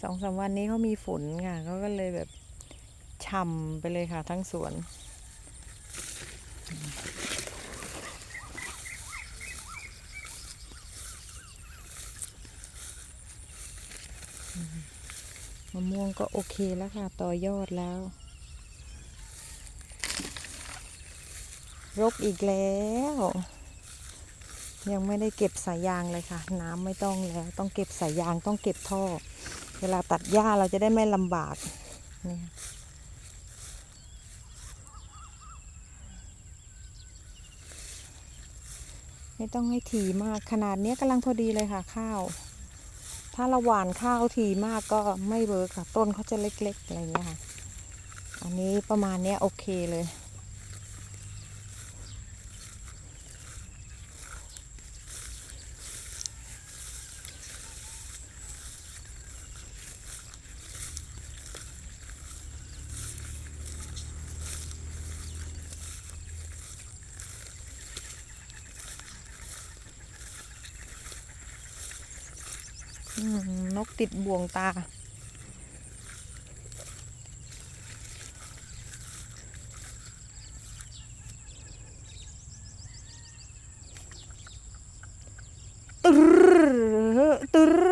สองสามวันนี้เขามีฝนค่ะเขาก็เลยแบบฉ่ำไปเลยค่ะทั้งสวน มะม่วงก็โอเคแล้วค่ะ ต่อยอดแล้ว รกอีกแล้ว ยังไม่ได้เก็บสายยางเลยค่ะ น้ำไม่ต้องแล้ว ต้องเก็บสายยางต้องเก็บท่อ เวลาตัดหญ้าเราจะได้ไม่ลำบากนี่ไม่ต้องให้ถี่มากขนาดนี้กำลังพอดีเลยค่ะข้าว ถ้าเราหว่านข้าวถี่มากก็ไม่เวิร์กค่ะ ต้นเขาจะเล็กๆอะไรเงี้ยค่ะ อันนี้ประมาณนี้โอเคเลย นกติดบ่วงตา ตึรตึร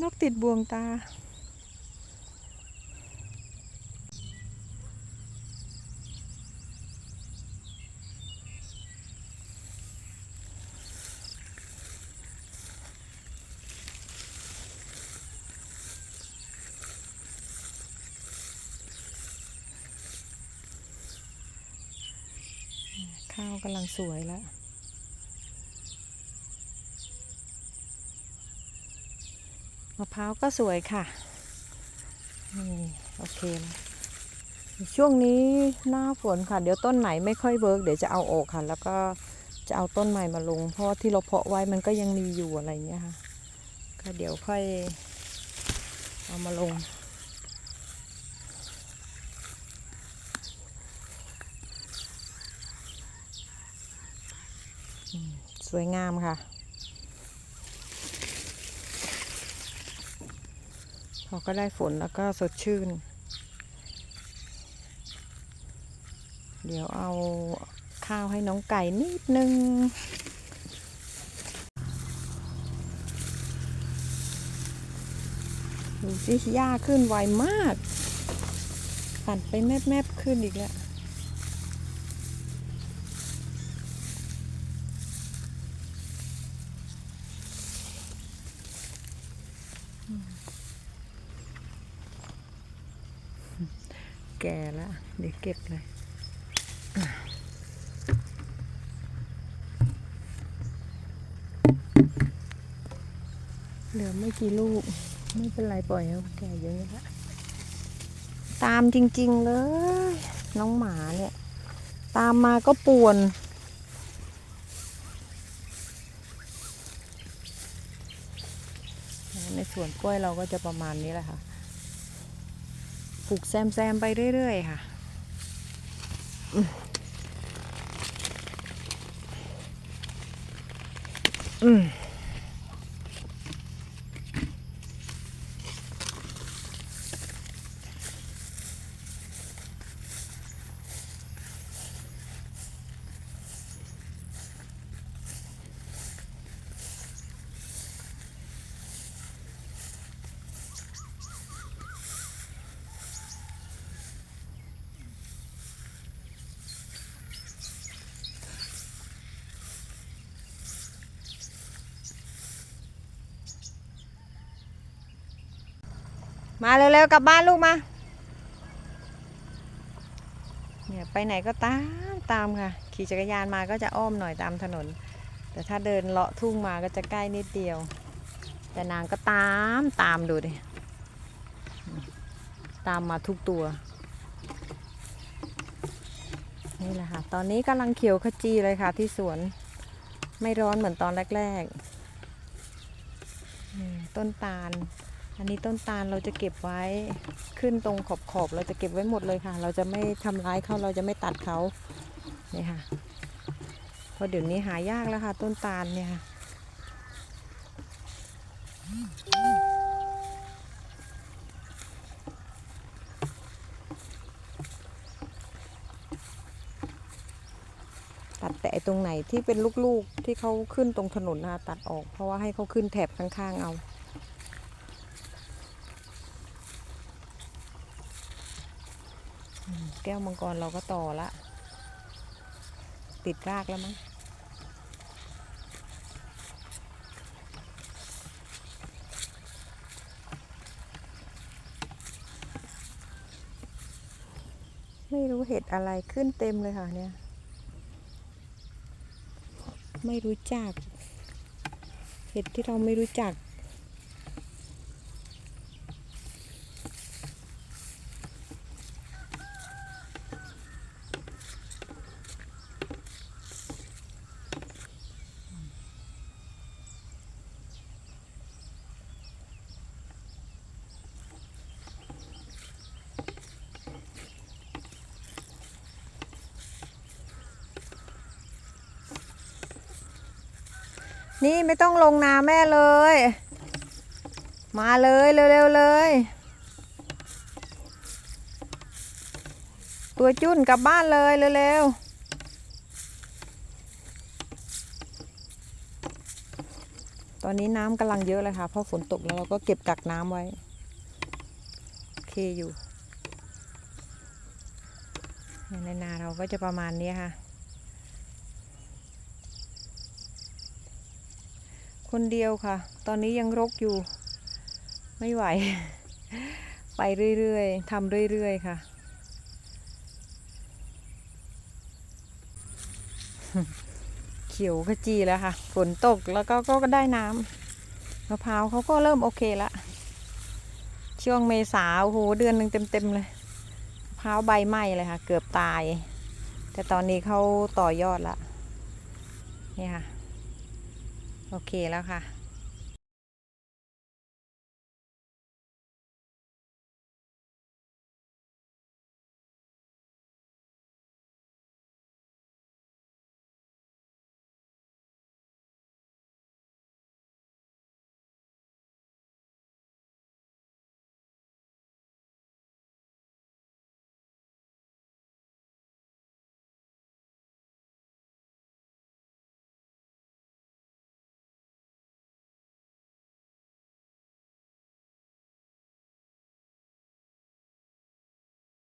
นกติดบ่วงตา ข้าวกำลังสวยแล้วมะพร้าวก็สวยค่ะนี่โอเคแล้วช่วงนี้หน้าฝนค่ะ เดี๋ยวต้นไหนไม่ค่อยเวิร์กเดี๋ยวจะเอาออกค่ะ แล้วก็จะเอาต้นใหม่มาลง เพราะที่เราเพาะไว้มันก็ยังมีอยู่อะไรเงี้ยค่ะ ก็เดี๋ยวค่อยเอามาลง สวยงามค่ะพอก็ได้ฝนแล้วก็สดชื่น เดี๋ยวเอาข้าวให้น้องไก่นิดนึงดูสิหญ้าขึ้นไวมากปั่นไปแมบๆขึ้นอีกแล้ว แก่แล้วเดี๋ยวเก็บเลยเหลือไม่กี่ลูก ไม่เป็นไรปล่อยเขาแก่เยอะแล้วตามจริง ๆ เลย น้องหมาเนี่ย ตามมาก็ป่วนในสวนกล้วยเราก็จะประมาณนี้แหละค่ะ ปลูกแซมแซมๆไปเรื่อยๆค่ะอืม มาเร็วๆกลับบ้านลูกมา เนี่ยไปไหนก็ตามตามค่ะ ขี่จักรยานมาก็จะอ้อมหน่อยตามถนน แต่ถ้าเดินเลาะทุ่งมาก็จะใกล้นิดเดียว แต่นางก็ตามตามดูดิ ตามมาทุกตัว นี่แหละค่ะ ตอนนี้กำลังเขียวขจีเลยค่ะที่สวน ไม่ร้อนเหมือนตอนแรกๆ ต้นตาล อันนี้ต้นตาลเราจะเก็บไว้ขึ้นตรงขอบขอบๆเราจะเก็บไว้หมดเลยค่ะ เราจะไม่ทำร้ายเขาเราจะไม่ตัดเขาเนี่ยค่ะเพราะเดี๋ยวนี้หายากแล้วค่ะ ต้นตาลเนี่ยค่ะตัดแต่ตรงไหนที่เป็นลูกๆที่เขาขึ้นตรงถนนนะคะตัดออก เพราะว่าให้เขาขึ้นแถบข้างๆเอา อืม แก้วมังกรเราก็ต่อละ ติดรากแล้วมั้งไม่รู้เห็ดอะไรขึ้นเต็มเลยค่ะเนี่ย ไม่รู้จัก เห็ดที่เราไม่รู้จัก นี่ไม่ต้องลงนาแม่เลย มาเลยเร็วๆเลย ตัวจุ้นกลับบ้านเลยเร็วๆตอนนี้น้ำกำลังเยอะเลยค่ะ เพราะฝนตกแล้วเราก็เก็บกักน้ำไว้ โอเคอยู่ ในนาเราก็จะประมาณนี้ค่ะ คนเดียวค่ะ ตอนนี้ยังรกอยู่ ไม่ไหว ไปเรื่อยๆทำเรื่อยๆค่ะ เขียวขจีแล้วค่ะ ฝนตกแล้วก็ก็ได้น้ำมะพร้าวเขาก็เริ่มโอเคละช่วงเมษาโอ้โหเดือนหนึ่งเต็มๆเลยมะพร้าวใบไหม้เลยค่ะ เกือบตาย แต่ตอนนี้เขาต่อยอดละนี่ค่ะ โอเคแล้วค่ะ